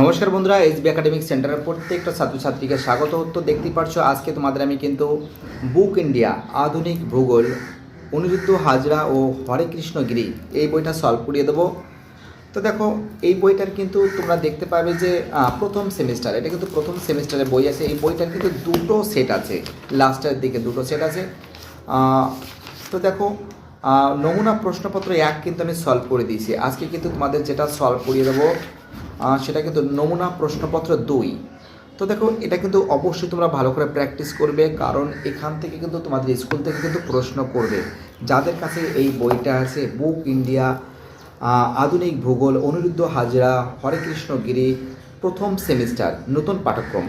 নমস্কার বন্ধুরা SB academic সেন্টারের প্রত্যেকটা ছাত্রছাত্রীকে স্বাগত। তো দেখতেই পারছ, আজকে তোমাদের আমি কিন্তু বুক ইন্ডিয়া আধুনিক ভূগোল অনিরুদ্ধ হাজরা ও হরে গিরি এই বইটা সলভ করিয়ে দেবো। তো দেখো, এই বইটার কিন্তু তোমরা দেখতে পাবে যে প্রথম সেমিস্টার এটা কিন্তু প্রথম সেমিস্টারের বই আছে। এই বইটার কিন্তু দুটো সেট আছে লাস্টের দিকে দুটো সেট আছে। তো দেখো নমুনা প্রশ্নপত্র এক কিন্তু আমি সলভ করে দিয়েছি। আজকে কিন্তু তোমাদের যেটা সলভ করিয়ে দেবো সেটা কিন্তু নমুনা প্রশ্নপত্র দুই। তো দেখো, এটা কিন্তু অবশ্যই তোমরা ভালো করে প্র্যাকটিস করবে, কারণ এখান থেকে কিন্তু তোমাদের স্কুল থেকে কিন্তু প্রশ্ন করবে। যাদের কাছে এই বইটা আছে বুক ইন্ডিয়া আধুনিক ভূগোল, অনিরুদ্ধ হাজরা, হরেকৃষ্ণ গিরি, প্রথম সেমিস্টার নতুন পাঠ্যক্রম।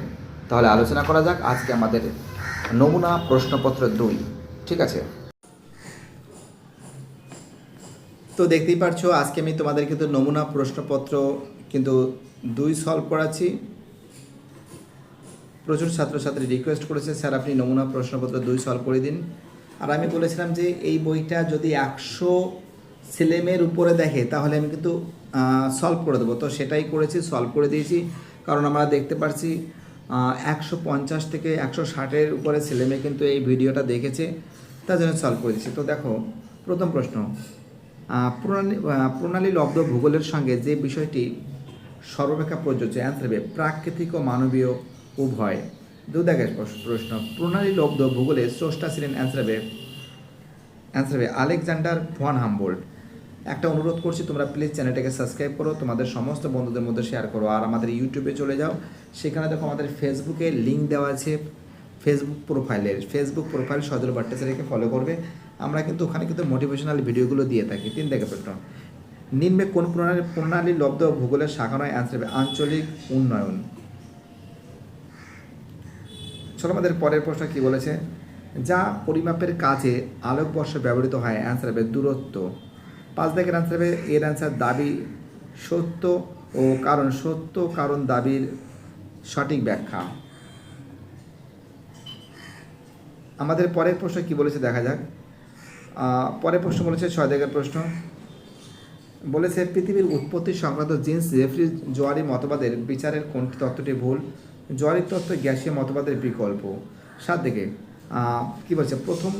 তাহলে আলোচনা করা যাক আজকে আমাদের নমুনা প্রশ্নপত্র দুই, ঠিক আছে? তো দেখতেই পারছ, আজকে আমি তোমাদের কিন্তু নমুনা প্রশ্নপত্র কিন্তু দুই সলভ করাচ্ছি। প্রচুর ছাত্রছাত্রী রিকোয়েস্ট করেছে। স্যার, আপনি নমুনা প্রশ্নপত্র দুই সলভ করে দিন। আর আমি বলেছিলাম যে, এই বইটা যদি একশো ছেলেমেয়ের উপরে দেখে, তাহলে আমি কিন্তু সলভ করে দেবো। তো সেটাই করেছি সলভ করে দিয়েছি। কারণ আমরা দেখতে পারছি একশো পঞ্চাশ থেকে একশো ষাটের উপরে ছেলেমেয়ে কিন্তু এই ভিডিওটা দেখেছে। তার জন্য সলভ করে দিয়েছি। তো দেখো, প্রথম প্রশ্ন। প্রণালী প্রণালী লব্ধ ভূগোলের সঙ্গে যে বিষয়টি সর্বাপেক্ষা প্রযোজ্য। অ্যান্সার হবে, প্রাকৃতিক ও মানবীয় উভয়। দু দেখের প্রশ্ন প্রণালী লব্ধ ভূগোলের স্রষ্টা ছিলেন অ্যান্সার হবে অ্যান্সার হবে, আলেকজান্ডার ফন হামবোল্ড একটা অনুরোধ করছি, তোমরা প্লিজ চ্যানেলটাকে সাবস্ক্রাইব করো, তোমাদের সমস্ত বন্ধুদের মধ্যে শেয়ার করো, আর আমাদের ইউটিউবে চলে যাও। সেখানে দেখো আমাদের ফেসবুকে লিঙ্ক দেওয়া আছে ফেসবুক প্রোফাইলের ফেসবুক প্রোফাইল সজল ভট্টাচার্যকে ফলো করবে। আমরা কিন্তু ওখানে কিন্তু মোটিভেশনাল ভিডিওগুলো দিয়ে থাকি। তিন দেখে প্রশ্ন নিম্নে কোন প্রণালী প্রণালী লব্ধ ভূগোলের শাখা নয়? অ্যান্সার হবে আঞ্চলিক উন্নয়ন। চলো আমাদের পরের প্রশ্ন কি বলেছে? যা পরিমাপের কাজে আলোকবর্ষ ব্যবহৃত হয় অ্যান্সার হবে দূরত্ব। পাঁচ দাগের অ্যান্সার হবে, এর অ্যান্সার দাবি সত্য ও কারণ। সত্য, কারণ, দাবির সঠিক ব্যাখ্যা। আমাদের পরের প্রশ্ন কি বলেছে? দেখা যাক। পরের প্রশ্ন বলেছে, ছয় দাগের প্রশ্ন। বলেছে, পৃথিবীর উৎপত্তি সংক্রান্ত জিন্স জেফরি জোয়ারি মতবাদের বিচারের কোনটি তত্ত্বটি ভুল? জোয়ারি তত্ত্ব গ্যাসীয় মতবাদের বিকল্প। সাত দিকে কি বলছে? প্রথম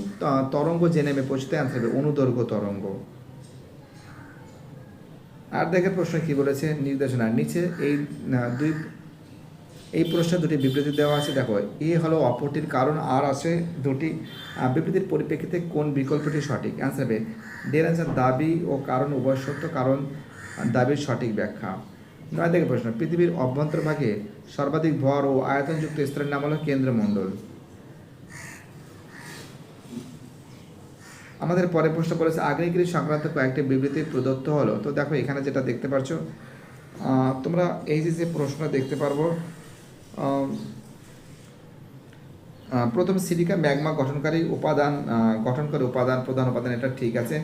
তরঙ্গ জেনে নেমে পৌঁছতে আনতে হবে অনুদৈর্ঘ্য তরঙ্গ। আর দেখের প্রশ্ন কি বলেছে? নির্দেশনা, নিচে এই দুই এই প্রশ্নে দুটি বিবৃতি দেওয়া আছে। দেখো, এ হলো অপরটির কারণ, আর আছে দুটি। বিবৃতির পরিপ্রেক্ষিতে কোন বিকল্পটি সঠিক? অ্যান্সার হবে ডের অ্যান্সার দাবি ও কারণ, উভয় সত্য, কারণ, দাবির সঠিক ব্যাখ্যা। নয়, দেখে প্রশ্ন, পৃথিবীর অভ্যন্তরভাগে সর্বাধিক ভর ও আয়তনযুক্ত স্তরের নাম হলো কেন্দ্রমণ্ডল। আমাদের পরে প্রশ্ন করেছে আগ্নেয়গিরি সংক্রান্ত কয়েকটি বিবৃতি প্রদত্ত হলো। তো দেখো, এখানে যেটা দেখতে পাচ্ছ তোমরা এই যে যে প্রশ্ন দেখতে পারব। প্রথম সিলিকা ম্যাগমা গঠনকারী উপাদান আহ, গঠনকারী উপাদান প্রধান উপাদান এটা ঠিক আছে।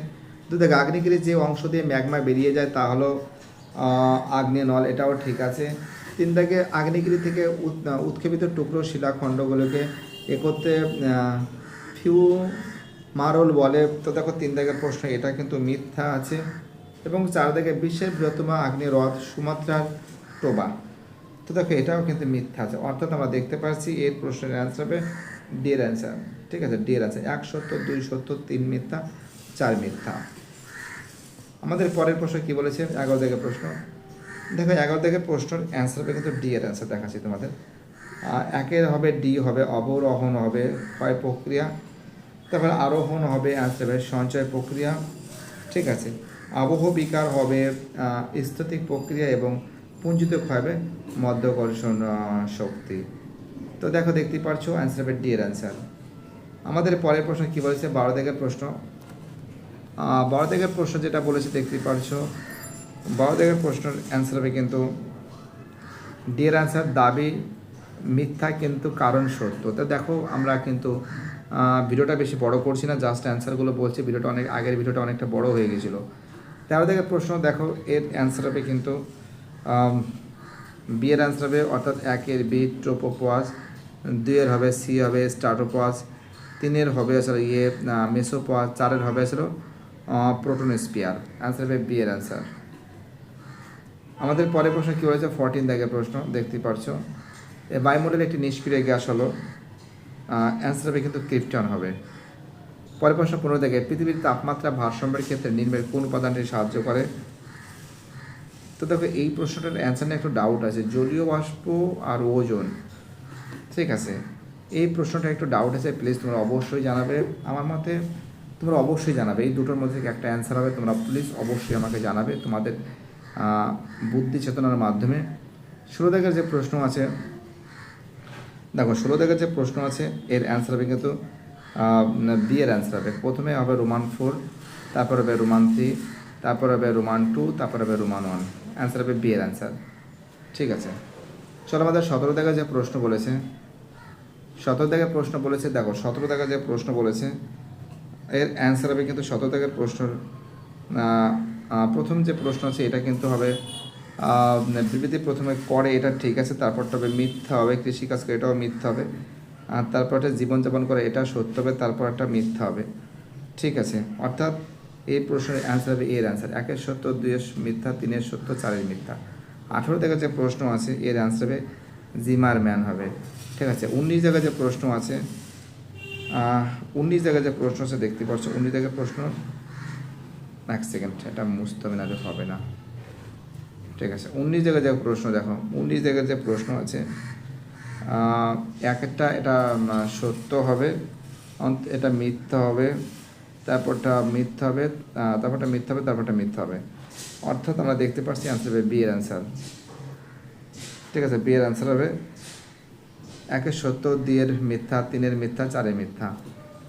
তো দেখ আগ্নেয়গিরির যে অংশ দিয়ে ম্যাগমা বেরিয়ে যায় তা হলো আগ্নেয় নল এটাও ঠিক আছে। তিন দাগে আগ্নেয়গিরি থেকে উৎ- উৎক্ষেপিত টুকরো শিলাখণ্ডগুলোকে একত্রে ফিউ মারল বলে। তো দেখো তিন দাগের প্রশ্ন এটা কিন্তু মিথ্যা আছে। এবং চার দাগে বিশ্বের বৃহত্তম আগ্নেয় হ্রদ সুমাত্রার টোবা তো দেখো, এটাও কিন্তু মিথ্যা আছে। অর্থাৎ আমরা দেখতে পাচ্ছি, এর প্রশ্নের অ্যান্সার হবে ডি এর অ্যান্সার ঠিক আছে? ডি এর এক সত্তর দুই সত্তর তিন মিথ্যা, চার মিথ্যা। আমাদের পরের প্রশ্ন কি বলেছে? এগারো দিকের প্রশ্ন। দেখো, এগারো দিকের প্রশ্নের অ্যান্সার হবে কিন্তু ডি এর অ্যান্সার দেখাচ্ছি তোমাদের। একের হবে ডি হবে অবরোহণ হবে ক্ষয় প্রক্রিয়া। তারপরে আরোহণ হবে অ্যান্সার হবে সঞ্চয় প্রক্রিয়া। ঠিক আছে? আবহ বিকার হবে স্থিতিক প্রক্রিয়া এবং পুঞ্জিত হবে মধ্যাকর্ষণ শক্তি। তো দেখো, দেখতেই পারছ অ্যান্সার হবে ডি এর অ্যান্সার আমাদের পরের প্রশ্ন কী বলেছে? বারো দিকের প্রশ্ন। বারো দিকের প্রশ্ন যেটা বলেছে, দেখতেই পারছ। বারো দিকের প্রশ্নের অ্যান্সার হবে কিন্তু ডি এর অ্যান্সার দাবি, মিথ্যা কিন্তু কারণ সত্য। তো দেখো, আমরা কিন্তু ভিডিওটা বেশি বড় করছি না জাস্ট অ্যান্সারগুলো বলছি, ভিডিওটা অনেক, আগের ভিডিওটা অনেকটা বড় হয়ে গেছিল। তেরো দিকের প্রশ্ন, দেখো, এর অ্যান্সার হবে কিন্তু বি এর অ্যান্সার হবে অর্থাৎ একের বি ট্রোপোপোয়াস দুইয়ের হবে সি হবে স্টার্টোপোয়াস তিনের হবে আসলে ইয়ে মেসোপোয়াস চারের হবে আসলে প্রোটোনোস্পিয়ার অ্যান্সার হবে বি এর অ্যান্সার আমাদের পরের প্রশ্ন কী হয়েছে? ফোরটিন দাগের প্রশ্ন, দেখতে পারছ? এ বায়ুমণ্ডলে একটি নিষ্ক্রিয় গ্যাস হলো অ্যান্সার হবে কিন্তু ক্রিপ্টন হবে। পরের প্রশ্ন পনেরো দেখে, পৃথিবীর তাপমাত্রা ভারসাম্যের ক্ষেত্রে নির্মের কোন উপাদানটি সাহায্য করে? তো দেখো, এই প্রশ্নটার অ্যান্সার নিয়ে একটু ডাউট আছে। জলীয় বাষ্প আর ওজন, ঠিক আছে? এই প্রশ্নটা একটু ডাউট আছে প্লিজ তোমরা অবশ্যই জানাবে। আমার মতে তোমরা অবশ্যই জানাবে, এই দুটোর মধ্যে একটা অ্যান্সার হবে, তোমরা প্লিজ অবশ্যই আমাকে জানাবে তোমাদের বুদ্ধি চেতনার মাধ্যমে। ষোলো দাগের যে প্রশ্ন আছে, দেখো ষোলো দাগের যে প্রশ্ন আছে, এর অ্যান্সার হবে কিন্তু বি এর অ্যান্সার হবে। প্রথমে হবে রোমান ফোর তারপর হবে রোমান থ্রি তারপর হবে রোমান টু তারপর হবে রোমান ওয়ান অ্যান্সার হবে বি এর অ্যান্সার ঠিক আছে। চলো আমাদের সতেরো দাগের যে প্রশ্ন বলেছে, সতেরো দাগের প্রশ্ন বলেছে, দেখো, সতেরো দাগের যে প্রশ্ন বলেছে, এর অ্যান্সার হবে কিন্তু সতেরো দাগের প্রশ্ন প্রথম যে প্রশ্ন আছে, এটা কিন্তু হবে বিবৃতি প্রথমে করে এটা ঠিক আছে, তারপরটা হবে মিথ্যা হবে কৃষিকাজ করে এটাও মিথ্যা হবে। আর তারপরটা জীবনযাপন করে এটা সত্য হবে, তারপর একটা মিথ্যা হবে। ঠিক আছে। অর্থাৎ এই প্রশ্নের অ্যান্সার হবে এর অ্যান্সার একের সত্য, দুইয়ের মিথ্যা, তিনের সত্য, চারের মিথ্যা। আঠেরো জায়গায় যে প্রশ্ন আছে, এর অ্যান্সার হবে জিমার ম্যান হবে। ঠিক আছে? উনিশ জায়গায় যে প্রশ্ন আছে উনিশ জায়গায় যে প্রশ্ন আছে, দেখতে পাচ্ছ, উনিশ জায়গায় প্রশ্ন, এক সেকেন্ড এটা মুছতে হবে না হবে না। ঠিক আছে? উনিশ জায়গায় যে প্রশ্ন, দেখো, উনিশ জায়গায় যে প্রশ্ন আছে এক একটা এটা সত্য হবে এটা মিথ্যা হবে। তারপরটা মিথ্যা হবে তারপরটা মিথ্যা হবে, তারপরটা মিথ্যা হবে। অর্থাৎ আমরা দেখতে পাচ্ছি অ্যান্সার হবে বি এর অ্যান্সার ঠিক আছে বি এর অ্যান্সার হবে একের সত্য দুইয়ের মিথ্যা তিনের মিথ্যা চারের মিথ্যা।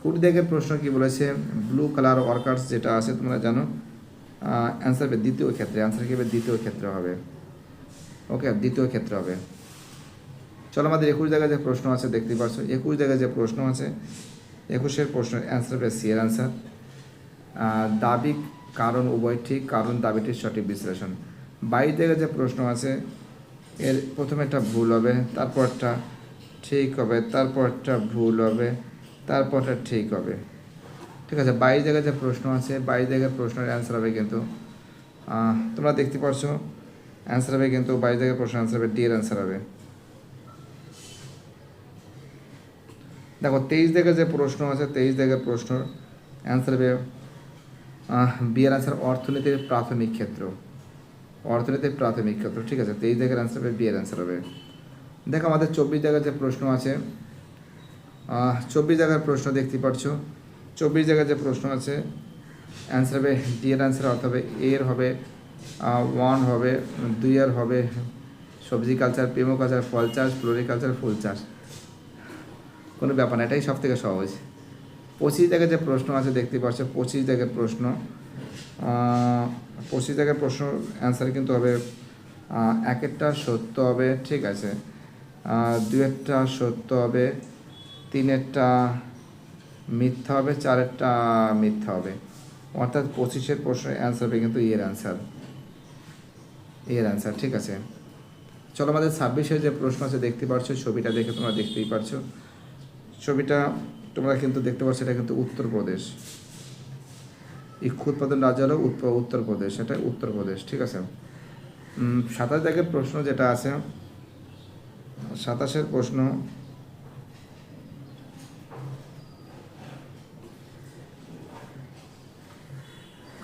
কুড়ি দিকের প্রশ্ন কি বলেছে? ব্লু কালার ওয়ার্কার্স যেটা আছে, তোমরা জানো অ্যান্সার হবে দ্বিতীয় ক্ষেত্রে। অ্যান্সার কি হবে? দ্বিতীয় ক্ষেত্রে হবে। ওকে দ্বিতীয় ক্ষেত্রে হবে। চলো আমাদের একুশ জায়গায় যে প্রশ্ন আছে, দেখতে পাচ্ছ একুশ জায়গায় যে প্রশ্ন আছে একুশের প্রশ্ন অ্যান্সার হবে সি এর অ্যান্সার দাবি, কারণ উভয় ঠিক, কারণ দাবিটির সঠিক বিশ্লেষণ। বাইশ জায়গায় যে প্রশ্ন আছে, এর প্রথমে একটা ভুল হবে, তারপরটা ঠিক হবে, তারপরটা ভুল হবে, তারপরটা ঠিক হবে। ঠিক আছে বাইশ জায়গায় যে প্রশ্ন আছে বাইশ জায়গায় প্রশ্নের অ্যান্সার হবে কিন্তু তোমরা দেখতে পাচ্ছ অ্যান্সার হবে কিন্তু বাইশ জায়গায় প্রশ্ন অ্যান্সার হবে ডি এর অ্যান্সার হবে। দেখো, তেইশ জায়গায় যে প্রশ্ন আছে, তেইশ জায়গায় প্রশ্ন অ্যান্সার হবে বি এর অ্যান্সার অর্থনীতির প্রাথমিক ক্ষেত্র। অর্থনীতির প্রাথমিক ক্ষেত্র, ঠিক আছে? তেইশ জায়গার অ্যান্সার হবে বি এর অ্যান্সার হবে। দেখো, আমাদের চব্বিশ জায়গার যে প্রশ্ন আছে চব্বিশ জায়গার প্রশ্ন দেখতে পাচ্ছ। চব্বিশ জায়গার যে প্রশ্ন আছে অ্যান্সার হবে ডি এর অ্যান্সার অর্থাৎ হবে এর হবে ওয়ান হবে, দুই এর হবে সবজি কালচার প্রেমো কালচার ফল চাষ ফ্লোরিকালচার ফুল চাষ। কোনো ব্যাপার না, এটাই সব থেকে সহজ। পঁচিশ জায়গায় যে প্রশ্ন আছে, দেখতে পাচ্ছ পঁচিশ জায়গার প্রশ্ন। পঁচিশ জায়গার প্রশ্ন অ্যান্সার কিন্তু হবে এক একটা সত্য হবে, ঠিক আছে। দু একটা সত্য হবে, তিনেরটা মিথ্যা হবে, চারেরটা মিথ্যা হবে। অর্থাৎ পঁচিশের প্রশ্নের অ্যান্সার হবে কিন্তু এর অ্যান্সার এর অ্যান্সার ঠিক আছে। চলো, আমাদের ছাব্বিশের যে প্রশ্ন আছে, দেখতে পাচ্ছ ছবিটা দেখে তোমরা দেখতেই পারছ। ছবিটা তোমরা কিন্তু দেখতে পাচ্ছ, এটা কিন্তু উত্তরপ্রদেশ। ইক্ষু উৎপাদন রাজ্য হলো উত্তরপ্রদেশ, এটা উত্তরপ্রদেশ, ঠিক আছে? সাতাশ দাগের প্রশ্ন যেটা আছে, সাতাশের প্রশ্ন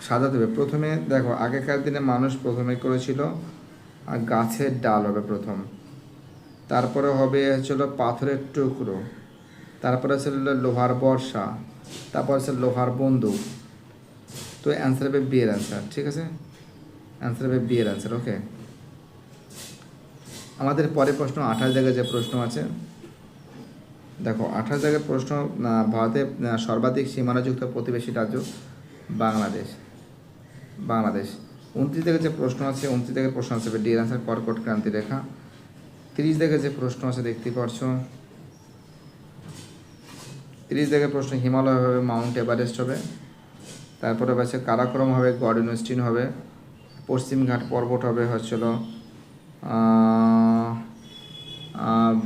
সাজাতে হবে প্রথমে দেখো, আগেকার দিনে মানুষ প্রথমে করেছিল, গাছের ডাল হবে প্রথম। তারপরে হবে হচ্ছিল পাথরের টুকরো। তারপরে ছিল লোহার বর্ষা, তারপর ছিল লোহার বন্দুক। তো অ্যান্সার হবে বি এর অ্যান্সার ঠিক আছে? অ্যান্সার হবে বি এর অ্যান্সার ওকে আমাদের পরে প্রশ্ন, আঠাশ জায়গায় যে প্রশ্ন আছে, দেখো, আঠাশ জায়গায় প্রশ্ন ভারতের সর্বাধিক সীমানাযুক্ত প্রতিবেশী রাজ্য বাংলাদেশ। বাংলাদেশ। উনত্রিশ জায়গায় যে প্রশ্ন আছে, উনত্রিশ জায়গায় প্রশ্ন আছে ডি এর অ্যান্সার কর্কট ক্রান্তি রেখা। তিরিশ জায়গায় যে প্রশ্ন আছে, দেখতে পাচ্ছ তিরিশ জায়গায় প্রশ্ন, হিমালয় হবে, মাউন্ট এভারেস্ট হবে, তারপরে আছে কারাক্রম হবে, গড ইউনিস্টিন হবে পশ্চিমঘাট পর্বত হবে হচ্ছিল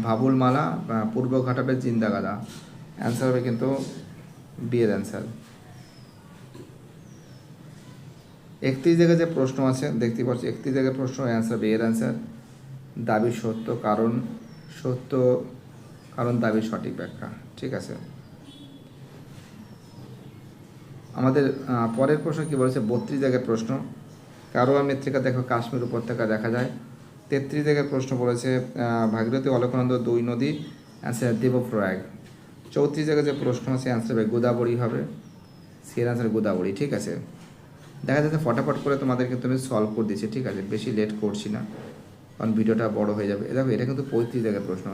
ভাবুলমালা বা পূর্বঘাট হবে জিন্দাগাদা অ্যান্সার হবে কিন্তু বি এর অ্যান্সার একত্রিশ জায়গায় যে প্রশ্ন আছে, দেখতে পাচ্ছি, একত্রিশ জায়গায় প্রশ্ন অ্যান্সার বি এর অ্যান্সার দাবি সত্য, কারণ সত্য, কারণ দাবি সঠিক ব্যাখ্যা, ঠিক আছে? আমাদের পরের প্রশ্ন কি বলেছে? বত্রিশ জায়গার প্রশ্ন। কারোয়া মৃত্তিকা দেখো, কাশ্মীর উপত্যকা দেখা যায়। তেত্রিশ জায়গার প্রশ্ন বলেছে ভাগীরথী অলকানন্দ দুই নদী অ্যান্সার দেবপ্রয়াগ। চৌত্রিশ জায়গায় যে প্রশ্ন আছে অ্যান্সার হবে গোদাবরী হবে। সের অ্যান্সার গোদাবরী, ঠিক আছে? দেখা যাচ্ছে ফটাফট করে তোমাদের কিন্তু আমি সলভ করে দিচ্ছি, ঠিক আছে? বেশি লেট করছি না। কারণ ভিডিওটা বড় হয়ে যাবে। দেখো, এটা কিন্তু পঁয়ত্রিশ জায়গার প্রশ্ন।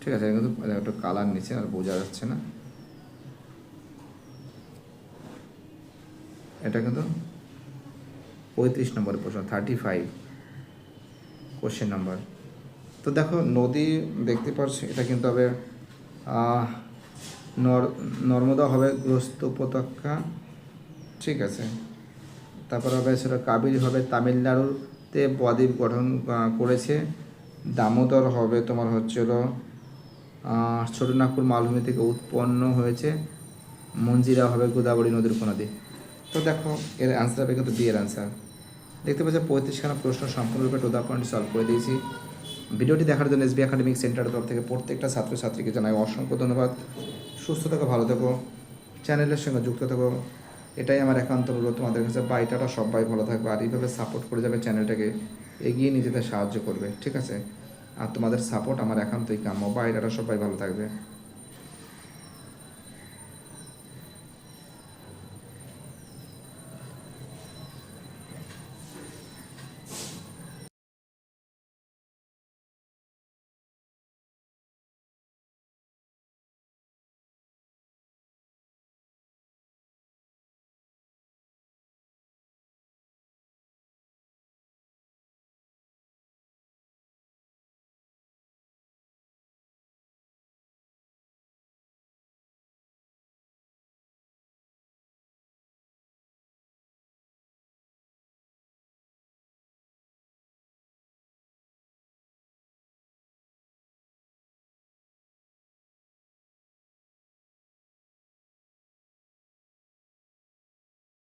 ঠিক আছে, এটা কিন্তু একটু কালার নিচে আর বোঝা যাচ্ছে না। এটা কিন্তু পঁয়ত্রিশ নম্বরের প্রশ্ন থার্টি ফাইভ কোশ্চেন নাম্বার তো দেখো, নদী দেখতে পাচ্ছি, এটা কিন্তু হবে নর, নর্মদা হবে গ্রস্ত উপত্যকা, ঠিক আছে? তারপর হবে সেটা কাবেরী হবে তামিলনাড়ুতে বদ্বীপ গঠন করেছে। দামোদর হবে তোমার হচ্ছে হলো ছোটনাগপুর মালভূমি থেকে উৎপন্ন হয়েছে। মঞ্জিরা হবে গোদাবরী নদীর উপনদী। তো দেখো, এর অ্যান্সার হবে কিন্তু বি এর অ্যান্সার দেখতে পাচ্ছ, পঁয়ত্রিশখানা প্রশ্ন সম্পূর্ণরূপে টু দ্য পয়েন্ট সলভ করে দিয়েছি। ভিডিওটি দেখার জন্য এসবি একাডেমিক সেন্টারের তরফ থেকে প্রত্যেকটা ছাত্রছাত্রীকে জানাই অসংখ্য ধন্যবাদ। সুস্থ থাকো, ভালো থাকো। চ্যানেলের সঙ্গে যুক্ত থাকো। এটাই আমার একান্ত অনুরোধ তোমাদের কাছে। বাইটাটা সবাই ভালো থাকবে আর এইভাবে সাপোর্ট করে যাবে চ্যানেলটাকে, এগিয়ে নিয়ে যেতে সাহায্য করবে, ঠিক আছে? আর তোমাদের সাপোর্ট আমার একান্তই কাম্য। বাইটাটা সবাই ভালো থাকবে।